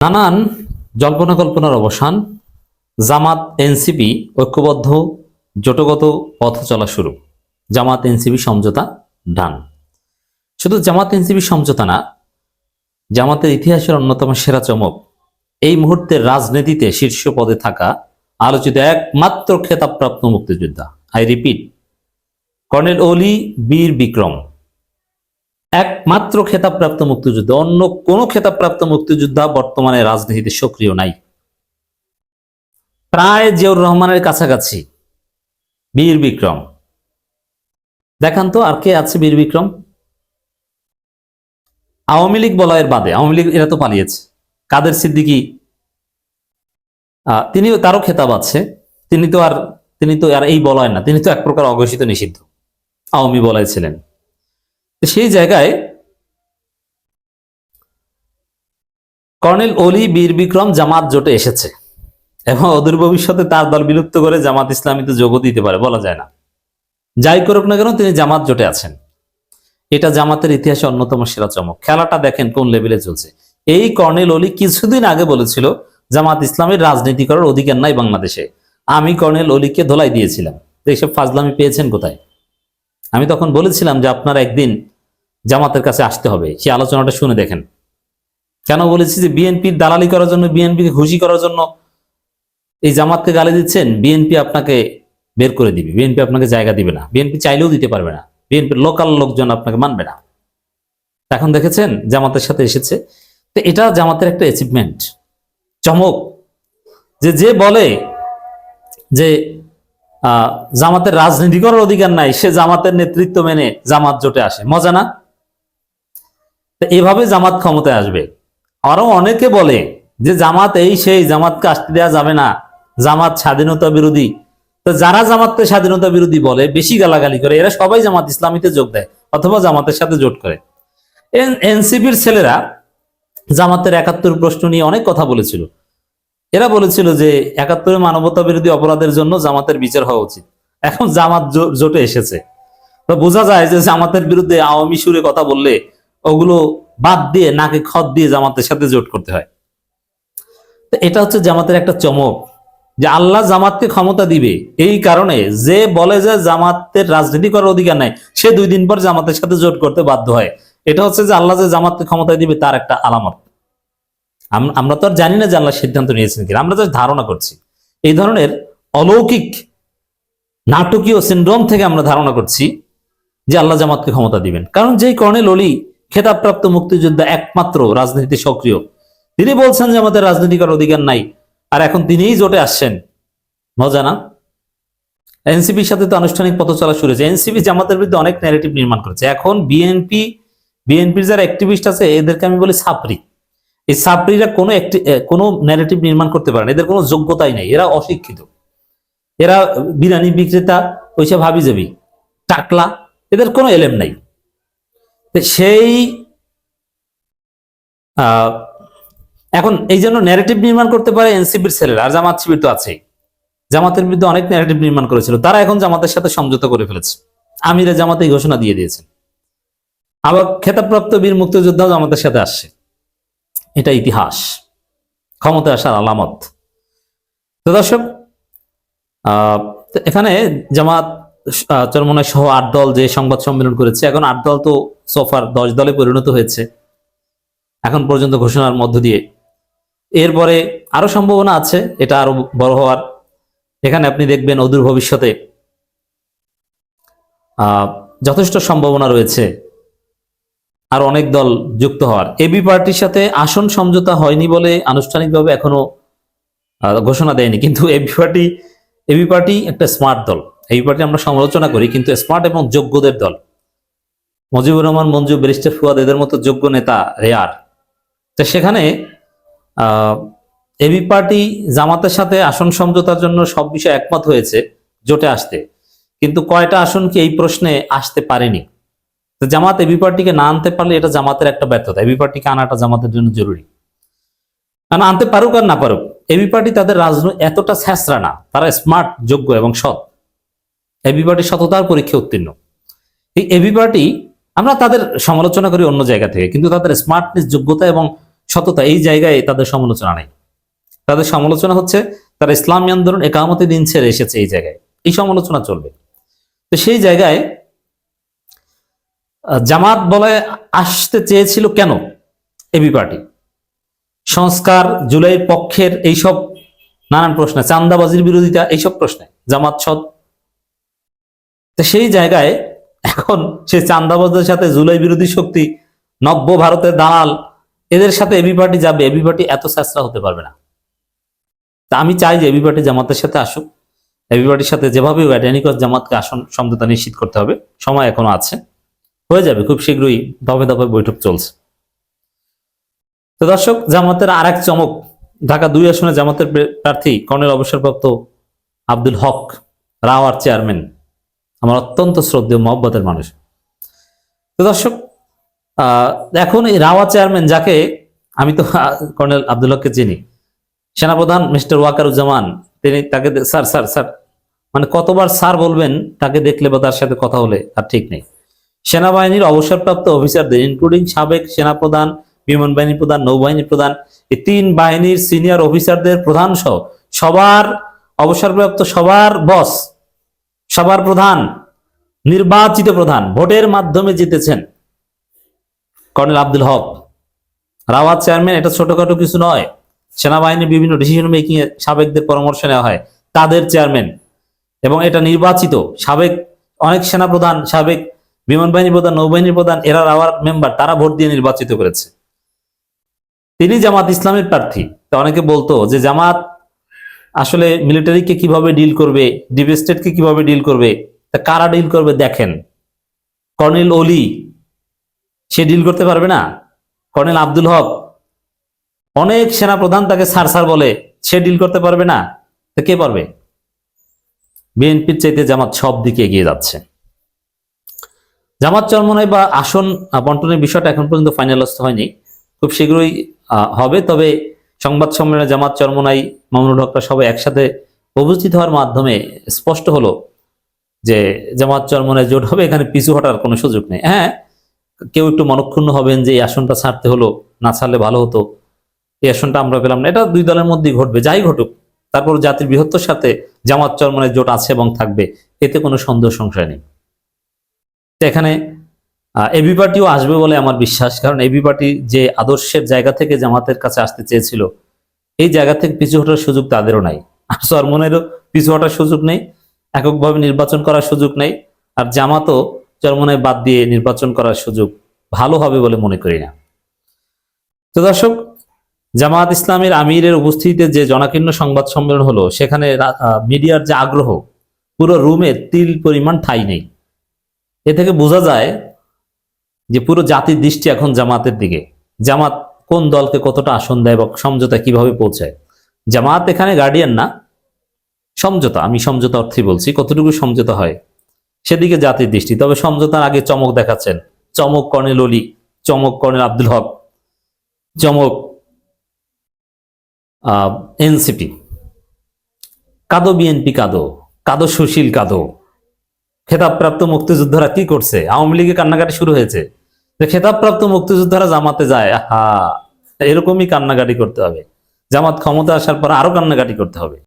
নানান জল্পনা কল্পনার অবসান, জামাত এনসিপি ঐক্যবদ্ধ, জোটগত পথ চলা শুরু। জামাত এনসিপি সমঝোতা ডান। শুধু জামাত এনসিপি সমঝোতা না, জামাতের ইতিহাসের অন্যতম সেরা চমক, এই মুহূর্তে রাজনীতিতে শীর্ষ পদে থাকা আলোচিত একমাত্র খেতাবপ্রাপ্ত মুক্তিযোদ্ধা। আই রিপিট, কর্নেল ওলি বীর বিক্রম। একমাত্র খেতাবপ্রাপ্ত মুক্তিযোদ্ধা, অন্য কোনো খেতাবপ্রাপ্ত মুক্তিযোদ্ধা বর্তমানে রাজনীতিতে সক্রিয় নাই। প্রায় জিয়াউর রহমানের কাছাকাছি বীর বিক্রম। দেখান তো আর কে আছে বীর বিক্রম। আওয়ামী লীগ বলয়ের বাদে, আওয়ামী লীগ এরা তো পালিয়েছে। কাদের সিদ্দিকি? তিনিও তারও খেতাব আছে। তিনি তো আর, তিনি তো আর এই বলয় না, তিনি তো এক প্রকার অঘোষিত নিষিদ্ধ। আওয়ামী বলয় ছিলেন। সেই জায়গায় কর্নেল অলি বীর বিক্রম জামাত জোটে এসেছে এবং অদূর ভবিষ্যতে তার দল বিলুপ্ত করে জামাত ইসলামীতে যোগ দিতে পারে, বলা যায় না। যাই করুক না কেন, তিনি জামাত জোটে আছেন। এটা জামাতের ইতিহাসে অন্যতম সেরা চমক। খেলাটা দেখেন কোন লেভেলে চলছে। এই কর্নেল অলি কিছুদিন আগে বলেছিল, জামাত ইসলামের রাজনীতি করার অধিকার নাই বাংলাদেশে। আমি কর্নেল অলিকে ধোলাই দিয়েছিলাম। এইসব ফাজলামি পেয়েছেন কোথায়? আমি তখন বলেছিলাম যে আপনার একদিন জামাতের কাছে আসতে হবে। সেই আলোচনাটা শুনে দেখেন। কেন বলেছি যে বিএনপির দালালি করার জন্য বিএনপিকে খুশি করার জন্য এই জামাতকে গালি দিচ্ছেন? বিএনপি আপনাকে বের করে দিবে। বিএনপি আপনাকে জায়গা দিবে না। বিএনপি চাইলেও দিতে পারবে না। বিএনপির লোকাল লোকজন আপনাকে মানবে না। এখন দেখেছেন জামাতের সাথে এসেছে। তো এটা জামাতের একটা অ্যাচিভমেন্ট চমক। যে যে বলে যে জামাতের রাজনীতি করার অধিকার নাই, সে জামাতের নেতৃত্ব মেনে জামাত জোটে আসে। মজা না? এভাবে জামাত ক্ষমতায় আসবে। আরও অনেকে বলে যে জামাত এই সেই জামাতকে আসতে দেওয়া যাবে না, জামাত স্বাধীনতা বিরোধী। তো যারা জামাতকে স্বাধীনতা বিরোধী বলে, বেশি গালাগালি করে, এরা সবাই জামাত ইসলামীতে যোগ দেয়, অথবা জামাতের সাথে জোট করে। এনসিপির ছেলেরা জামাতের একাত্তর প্রশ্ন নিয়ে অনেক কথা বলেছিল। এরা বলেছিল যে একাত্তরে মানবতা বিরোধী অপরাধের জন্য জামাতের বিচার হওয়া উচিত। এখন জামাত জোটে এসেছে। তো বোঝা যায় যে জামাতের বিরুদ্ধে আওয়ামী সুরে কথা বললে ওগুলো বাদ দিয়ে, নাকে খত দিয়ে জামাতের সাথে জোট করতে হয়। তো এটা হচ্ছে জামাতের একটা চমক যে আল্লাহ জামাতকে ক্ষমতা দিবে। এই কারণে যে বলে যে জামাতের রাজনীতি করার অধিকার নাই, সে দুই দিন পর জামাতের সাথে জোট করতে বাধ্য হয়। এটা হচ্ছে যে আল্লাহ যে জামাতকে ক্ষমতা দিবে, তার একটা আলামত। আমরা তো আর জানি না যে আল্লাহ সিদ্ধান্ত নিয়েছেন কিনা। আমরা জাস্ট ধারণা করছি। এই ধরনের অলৌকিক নাটকীয় সিন্ড্রোম থেকে আমরা ধারণা করছি যে আল্লাহ জামাতকে ক্ষমতা দিবেন। কারণ যেই কর্নেল অলি, খেতাবপ্রাপ্ত মুক্তিযোদ্ধা একমাত্র রাজনীতিতে সক্রিয়, তিনি বলছেন যে আমাদের রাজনীতি করার অধিকার নাই। আর এখন তিনিই জোটে আসছেন। মজা না? এনসিপির সাথে তো আনুষ্ঠানিক পথ চলা শুরু হয়েছে। এনসিপি জামাতের বিরুদ্ধে অনেক ন্যারেটিভ নির্মাণ করেছে। এখন বিএনপি, বিএনপির যারা অ্যাক্টিভিস্ট আছে, এদেরকে আমি বলি সাপরি এই সাপরিরা কোনো একটি কোনো ন্যারেটিভ নির্মাণ করতে পারে না। এদের কোনো যোগ্যতাই নেই। এরা অশিক্ষিত। এরা বিরিয়ানি বিক্রেতা ওইসব হাবি যাবি টাকলা, এদের কোনো এলেম নাই। সেই এখন এই জন্য ন্যারেটিভ নির্মাণ করতে পারে এনসিপির ছেলেরা। আর জামাত শিবির তো আছেই। জামাতের বিরুদ্ধে অনেক ন্যারেটিভ নির্মাণ করেছিল। তারা এখন জামাতের সাথে সমঝোতা করে ফেলেছে। আমিরা জামাতে ঘোষণা দিয়ে দিয়েছেন। আবার খেতাবপ্রাপ্ত বীর মুক্তিযোদ্ধাও জামাতের সাথে আসছে। এটা ইতিহাস। ক্ষমতা আসার আলামত। তো দর্শক এখানে জামাত চরমনায় সহ আট দল যে সংবাদ সম্মেলন করেছে, এখন আট দল তো সোফার দশ দলে পরিণত হয়েছে। এখন পর্যন্ত ঘোষণার মধ্য দিয়ে। এরপরে আরও সম্ভাবনা আছে, এটা আরও বড় হওয়ার। এখানে আপনি দেখবেন অদূর ভবিষ্যতে যথেষ্ট সম্ভাবনা রয়েছে। আর অনেক দল যুক্ত হওয়ার। এবি পার্টির সাথে আসন সমঝোতা হয়নি বলে আনুষ্ঠানিকভাবে এখনও ঘোষণা দেয়নি। কিন্তু এবি পার্টি এবি পার্টি একটা স্মার্ট দল। এই পার্টি আমরা সমালোচনা করি, কিন্তু স্মার্ট এবং যোগ্যদের দল। মজিবুর রহমান, মঞ্জু, ব্যারিস্টার ফুয়াদ, এদের মতো যোগ্য নেতা রেয়ার তো সেখানে এবি পার্টি জামাতের সাথে আসন সমঝোতার জন্য সব বিষয়ে একমত হয়েছে জোটে আসতে। কিন্তু কয়টা আসন কি এই প্রশ্নে আসতে পারেনি? জামাত এবি পার্টিকে না আনতে পারলে এটা জামাতের একটা ব্যর্থতা। এবি পার্টিকে আনাটা জামাতের জন্য জরুরি। কারণ আনতে পারুক আর না পারুক, এবি পার্টি তাদের রাজনীতি এতটা ছ্যাঁচড়া না, তারা স্মার্ট যোগ্য এবং সৎ। এবি পার্টি সততার পরীক্ষা উত্তীর্ণ। এই এবি পার্টি, আমরা তাদের সমালোচনা করি অন্য জায়গা থেকে, কিন্তু তাদের স্মার্টনেস যোগ্যতা এবং সততা এই জায়গায় তাদের সমালোচনা নেই। তাদের সমালোচনা হচ্ছে, তারা ইসলামী আন্দোলন একামতে দিন ছেড়ে এসেছে এই জায়গায়। এই সমালোচনা চলবে। তো সেই জায়গায় জামাত বলে আসতে চেয়েছিল কেন এবি পার্টি? সংস্কার, জুলাই পক্ষের এইসব নানান প্রশ্নে, চান্দাবাজির বিরোধিতা এইসব প্রশ্নে, জামাত সৎ তো সেই জায়গায় এখন সেই চান্দাবাজদের সাথে জুলাই বিরোধী শক্তি, নব্য ভারতের দালাল, এদের সাথে এবি পার্টি যাবে, এবি পার্টি এত চেষ্টা হতে পারবে না। তা আমি চাই যে এবি পার্টি জামাতের সাথে আসুক। এবি পার্টির সাথে যেভাবে ড্যানিকস জামাতকে আসন সমঝোতা নিশ্চিত করতে হবে। সময় এখনও আছে। হয়ে যাবে, খুব শীঘ্রই দফে দফে বৈঠক চলছে। তো দর্শক, জামাতের আর এক চমক, ঢাকা দুই আসনে জামাতের প্রার্থী কর্নেল অবসরপ্রাপ্ত আব্দুল হক রাওয়ার চেয়ারম্যান। আমার অত্যন্ত শ্রদ্ধেয় মহব্বতের মানুষ। তো দর্শক এখন এই রাওয়া চেয়ারম্যান যাকে আমি তো কর্নেল আব্দুল হককে চিনি। সেনাপ্রধান মিস্টার ওয়াকারুজ্জামান, তিনি তাকে স্যার স্যার স্যার মানে কতবার স্যার বলবেন তাকে দেখলে বা তার সাথে কথা হলে তার ঠিক নেই। সেনাবাহিনীর অবসরপ্রাপ্ত অফিসারদের ইনক্লুডিং সাবেক সেনাপ্রধান, বিমান বাহিনী প্রধান নৌবাহিনী প্রধান, এই তিন বাহিনীর সিনিয়র অফিসারদের প্রধান সহ সবার অবসরপ্রাপ্ত সবার বস, সবার প্রধান, নির্বাচিত প্রধান ভোটের মাধ্যমে জিতেছেন কর্নেল আব্দুল হক। রাওয়াত চেয়ারম্যান, এটা ছোটখাটো কিছু নয়, সেনাবাহিনীর বিভিন্ন ডিসিশন মেকিং এ সাবেকদের পরামর্শ নেওয়া হয়, তাদের চেয়ারম্যান। এবং এটা নির্বাচিত সাবেক, অনেক সেনাপ্রধান, সাবেক বিমান বাহিনী প্রধান, নৌবাহিনীর প্রধান, এরা আওয়ার মেম্বার, তারা ভোট দিয়ে নির্বাচিত করেছে। তিনি জামাত ইসলামের প্রার্থী। তো অনেকে বলতো যে জামাত আসলে মিলিটারিকে কীভাবে ডিল করবে ডিপ স্টেটকে কীভাবে ডিল করবে, তা কারা ডিল করবে দেখেন। কর্নেল ওলি সে ডিল করতে পারবে না। কর্নেল আব্দুল হক, অনেক সেনাপ্রধান তাকে সার সার বলে, সে ডিল করতে পারবে না। তো কে পারবে? বিএনপির চাইতে জামাত সব দিকে এগিয়ে যাচ্ছে। জামাত চরমনাই বা আসন বন্টনের বিষয়টা এখন পর্যন্ত ফাইনালস্থ হয়নি। খুব শীঘ্রই হবে। তবে সংবাদ সম্মেলনে জামাত চরমনাই মামুনুল হকরা সবাই একসাথে উপস্থিত হওয়ার মাধ্যমে স্পষ্ট হলো যে জামাত চরমনায় জোট হবে, এখানে পিছু হটার কোনো সুযোগ নেই। হ্যাঁ কেউ একটু মনক্ষুণ্ণ হবেন যে এই আসনটা ছাড়তে হলো, না ছাড়লে ভালো হতো। এই আসনটা আমরা পেলাম না। এটা দুই দলের মধ্যেই ঘটবে, যাই ঘটুক। তারপর জাতির বৃহত্তর সাথে জামাত চরমনের জোট আছে এবং থাকবে, এতে কোনো সন্দেহ সংশয় নেই। তো এখানে এবি পার্টিও আসবে বলে আমার বিশ্বাস। কারণ এবি পার্টি যে আদর্শের জায়গা থেকে জামাতের কাছে আসতে চেয়েছিল, এই জায়গা থেকে পিছু হটার সুযোগ তাদেরও নাই। আর চরমনেরও পিছু হটার সুযোগ নেই, এককভাবে নির্বাচন করার সুযোগ নেই, আর জামাতও চরমনে বাদ দিয়ে নির্বাচন করার সুযোগ ভালো হবে বলে মনে করি না। তো দর্শক, জামাত ইসলামের আমিরের উপস্থিতিতে যে জনাকীর্ণ সংবাদ সম্মেলন হলো, সেখানে মিডিয়ার যে আগ্রহ, পুরো রুমে তিল পরিমাণ ঠাই নেই। এ থেকে বোঝা যায় যে পুরো জাতির দৃষ্টি এখন জামাতের দিকে। জামাত কোন দলকে কতটা আসন দেয় বা সমঝোতা কীভাবে পৌঁছায়? জামাত এখানে গার্ডিয়ান না। সমঝোতা, আমি সমঝোতা অর্থে বলছি, কতটুকু সমঝোতা হয় সেদিকে জাতির দৃষ্টি। তবে সমঝোতার আগে চমক দেখাচ্ছেন। চমক কর্নেল অলি, চমক কর্নেল আব্দুল হক, চমক এনসিপি। কাদো বিএনপি কাদো কাদো সুশীল কাদো। খেতাবপ্রাপ্ত মুক্তিযোদ্ধারা কি করছে? আওয়ামী লীগে কান্নাকাটি শুরু হয়েছে। যে খেতাবপ্রাপ্ত মুক্তিযোদ্ধারা জামাতে যায় হা এরকমই কান্নাকাটি করতে হবে। জামাত ক্ষমতা আসার পর আরও কান্নাকাটি করতে হবে।